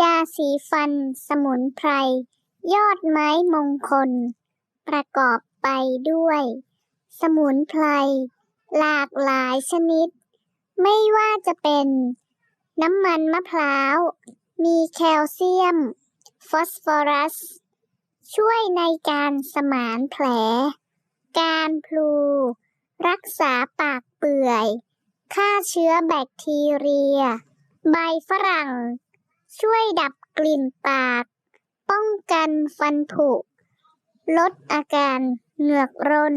ยาสีฟันสมุนไพร ยอดไม้มงคล ประกอบไปด้วย สมุนไพร หลากหลายชนิด ไม่ว่าจะเป็น น้ำมันมะพร้าว มีแคลเซียม ฟอสฟอรัส ช่วยในการสมานแผล การพลู รักษาปากเปื่อย ฆ่าเชื้อแบคทีเรีย ใบฝรั่ง ช่วยดับกลิ่นปาก ป้องกันฟันผุ ลดอาการเหงือกร่น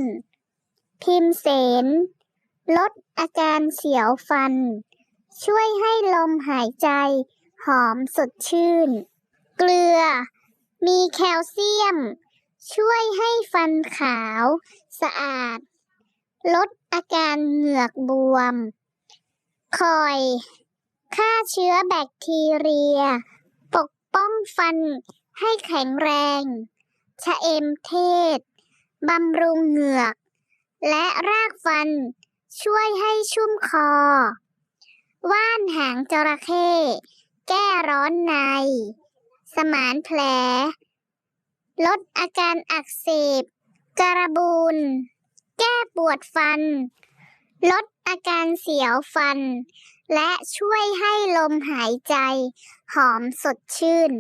พิมเสน ลดอาการเสียวฟัน ช่วยให้ลมหายใจหอมสดชื่น เกลือ มีแคลเซียม ช่วยให้ฟันขาวสะอาด ลดอาการเหงือกบวม คอย ฆ่าเชื้อแบคทีเรีย ปกป้องฟันให้แข็งแรง ชะเอมเทศ บำรุงเหงือก และรากฟันช่วยให้ชุ่มคอ ว่านหางจระเข้ แก้ร้อนใน สมานแผล ลดอาการอักเสบ กระบูน แก้ปวดฟัน ลดอาการเสียวฟัน และช่วยให้ลมหายใจ หอมสดชื่น